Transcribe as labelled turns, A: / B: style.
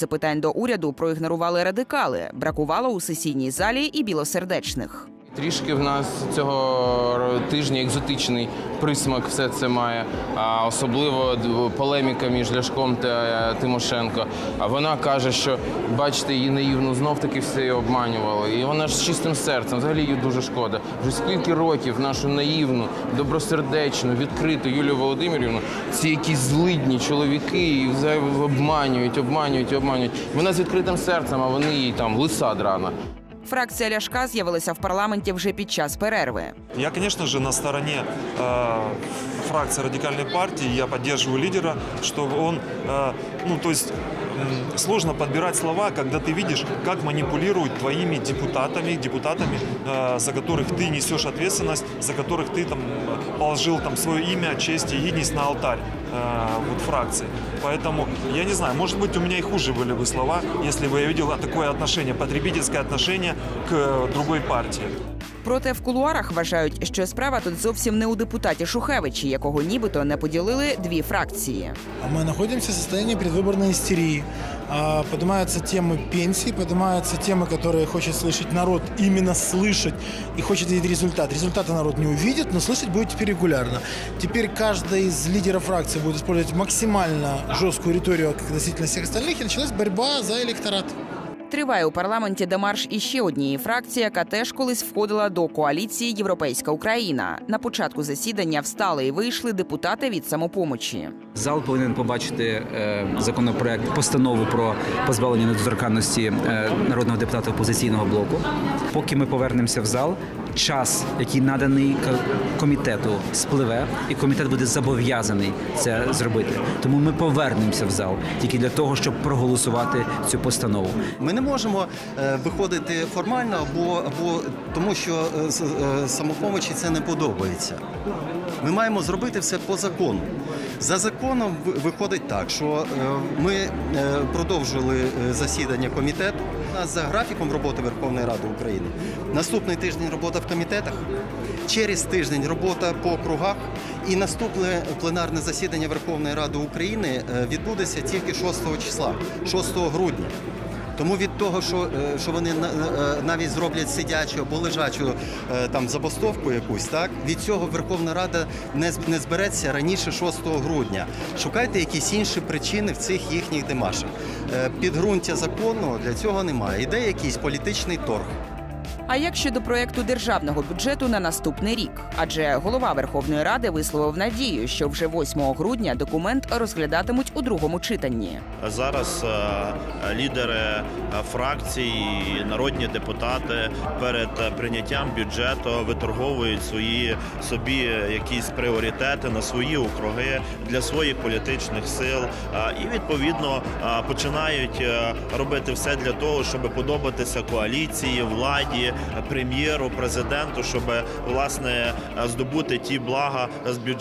A: Запитань до уряду проігнорували радикали. Бракувало у сесійній залі і білосердечних.
B: Трішки в нас цього тижня екзотичний присмак все це має, а особливо полеміка між Ляшком та е, Тимошенко. А вона каже, що бачите, її наївну знов таки все її обманювали. І вона ж з чистим серцем, взагалі їй дуже шкода. Вже скільки років нашу наївну, добросердечну, відкриту Юлію Володимирівну, ці якісь злидні чоловіки і обманюють, обманюють, обманюють. Вона з відкритим серцем, а вони їй там лиса драна.
A: Фракція Ляшка з'явилася в парламенті вже під час перерви.
C: Я, конечно же, на стороне э, фракции радикальной партии. Я поддерживаю лидера, чтобы он, э, ну, то есть м, сложно подбирать слова, когда ты видишь, как манипулируют твоими депутатами, депутатами, э, за которых ты несешь ответственность, за которых ты там э, положил там свое имя, честь и гидность на алтарь э, вот фракции. Поэтому я не знаю, может быть, у меня и хуже были бы слова, если бы я видел такое отношение, потребительское отношение к другой партии.
A: Проте в кулуарах вважають, що справа тут зовсім не у депутаті Шухевичі, якого нібито не поділили дві фракції.
D: А Мы находимся в состоянии предвыборной истерии. А, Поднимаются темы пенсий, поднимаются темы, которые хочет слышать народ, именно слышать и хочет видеть результат. Результата народ не увидит, но слышать будет теперь регулярно. Теперь каждый из лидеров фракции будет использовать максимально жесткую риторику относительно всех остальных, и началась борьба за электорат.
A: Триває у парламенті демарш іще однієї фракції, яка теж колись входила до коаліції Європейська Україна. На початку засідання встали і вийшли депутати від самопомочі.
E: Зал повинен побачити е, законопроект, постанову про позбавлення недоторканності е, народного депутата опозиційного блоку. Поки ми повернемося в зал, час, який наданий комітету, спливе, і комітет буде зобов'язаний це зробити. Тому ми повернемося в зал тільки для того, щоб проголосувати цю постанову.
F: Ми не можемо е, виходити формально, або, або тому, що е, е, самопомочі це не подобається. Ми маємо зробити все по закону. За законом виходить так, що ми продовжили засідання комітету. У нас за графіком роботи Верховної Ради України. Наступний тиждень робота в комітетах. Через тиждень робота по округах. І наступне пленарне засідання Верховної Ради України е, відбудеться тільки 6 числа, 6 грудня. Тому від того, що, е, що вони е, навіть зроблять сидячу або лежачу там забастовку якусь, так від цього Верховна Рада не, не збереться раніше 6 грудня. Шукайте якісь інші причини в цих їхніх демашах. Підґрунтя законного для цього немає. Іде якийсь політичний торг.
A: А як щодо проекту державного бюджету на наступний рік? Адже голова Верховної Ради висловив надію, що вже 8 грудня документ розглядатимуть у другому читанні.
G: Зараз е, лідери е, фракцій, народні депутати перед е, прийняттям бюджету виторговують свої собі якісь пріоритети на свої округи для своїх політичних сил і відповідно починають робити все для того, щоб подобатися коаліції, владі, прем'єру, президенту, щоб власне здобути ті блага з бюджету.